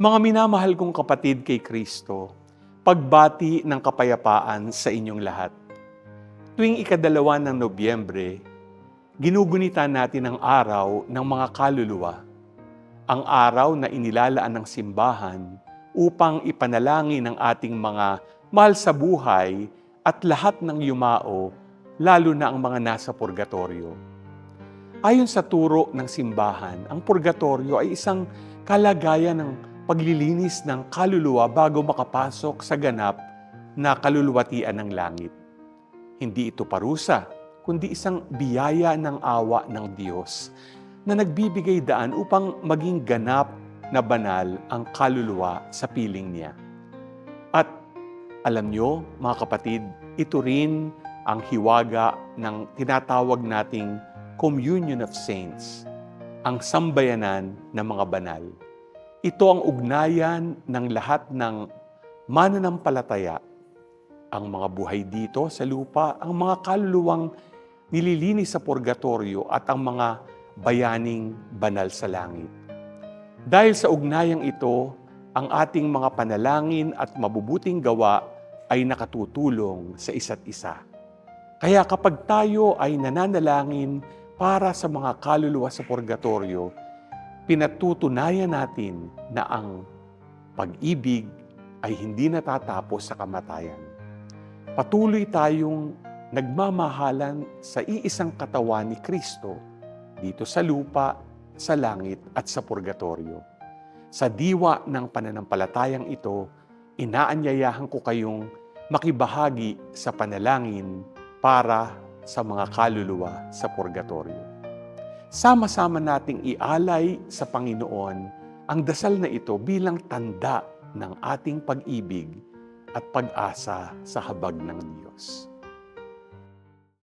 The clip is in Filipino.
Mga minamahal kong kapatid kay Kristo, pagbati ng kapayapaan sa inyong lahat. Tuwing ikadalawa ng Nobyembre, ginugunita natin ang araw ng mga kaluluwa. Ang araw na inilalaan ng simbahan upang ipanalangin ang ating mga mahal sa buhay at lahat ng yumao, lalo na ang mga nasa purgatorio. Ayon sa turo ng simbahan, ang purgatorio ay isang kalagayan ng paglilinis ng kaluluwa bago makapasok sa ganap na kaluluwatian ng langit. Hindi ito parusa, kundi isang biyaya ng awa ng Diyos na nagbibigay daan upang maging ganap na banal ang kaluluwa sa piling niya. At alam nyo, mga kapatid, ito rin ang hiwaga ng tinatawag nating Communion of Saints, ang sambayanan ng mga banal. Ito ang ugnayan ng lahat ng mananampalataya, ang mga buhay dito sa lupa, ang mga kaluluwang nililinis sa purgatorio at ang mga bayaning banal sa langit. Dahil sa ugnayang ito, ang ating mga panalangin at mabubuting gawa ay nakatutulong sa isa't isa. Kaya kapag tayo ay nananalangin para sa mga kaluluwa sa purgatorio, pinatutunayan natin na ang pag-ibig ay hindi natatapos sa kamatayan. Patuloy tayong nagmamahalan sa iisang katawan ni Kristo dito sa lupa, sa langit at sa purgatorio. Sa diwa ng pananampalatayang ito, inaanyayahan ko kayong makibahagi sa panalangin para sa mga kaluluwa sa purgatorio. Sama-sama nating ialay sa Panginoon ang dasal na ito bilang tanda ng ating pag-ibig at pag-asa sa habag ng Diyos.